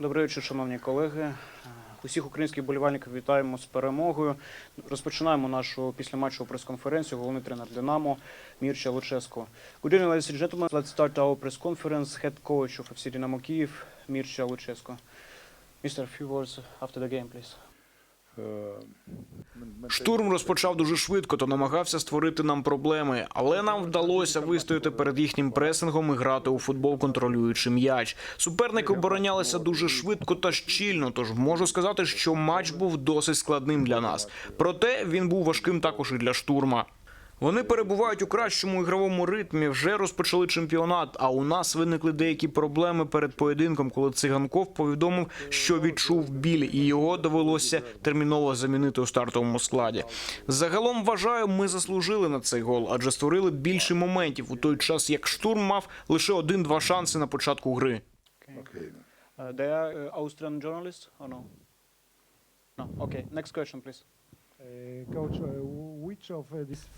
Добрий вечір, шановні колеги. Е, Усіх українських болівальників вітаємо з перемогою. Розпочинаємо нашу післяматчеву прес-конференцію. Головний тренер Динамо Мірча Луческо. Good evening, ladies and gentlemen. Let's start our press conference. Head coach of FC Dynamo Kyiv, Mircea Луческо. Mr. Few words after the game, please. Штурм розпочав дуже швидко та намагався створити нам проблеми, але нам вдалося вистояти перед їхнім пресингом і грати у футбол, контролюючи м'яч. Суперники оборонялися дуже швидко та щільно. Тож можу сказати, що матч був досить складним для нас. Проте він був важким також і для штурма. Вони перебувають у кращому ігровому ритмі, вже розпочали чемпіонат. А у нас виникли деякі проблеми перед поєдинком, коли циганков повідомив, що відчув біль, і його довелося терміново замінити у стартовому складі. Загалом вважаю, ми заслужили на цей гол, адже створили більше моментів у той час, як штурм мав лише один-два шанси на початку гри. Uh, they are uh, Austrian journalists or no? No. Okay. Next question, please.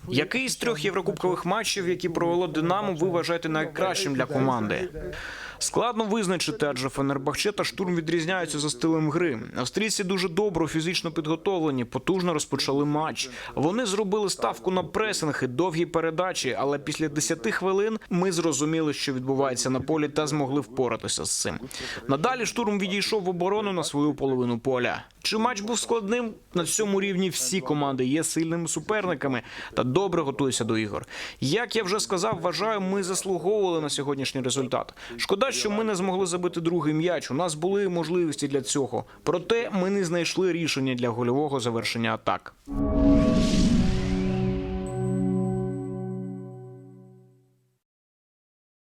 Який з трьох єврокубкових матчів, які провело Динамо, ви вважаєте найкращим для команди? Складно визначити, адже Фенербахче та штурм відрізняються за стилем гри. Австрійці дуже добре фізично підготовлені, потужно розпочали матч. Вони зробили ставку на пресинг і довгі передачі, але після 10 хвилин ми зрозуміли, що відбувається на полі, та змогли впоратися з цим. Надалі штурм відійшов в оборону на свою половину поля. Чи матч був складним? На цьому рівні всі команди є сильними суперниками та добре готуються до ігор. Як я вже сказав, вважаю, ми заслуговували на сьогоднішній результат. Шкода, що ми не змогли забити другий м'яч. У нас були можливості для цього. Проте ми не знайшли рішення для гольового завершення атак.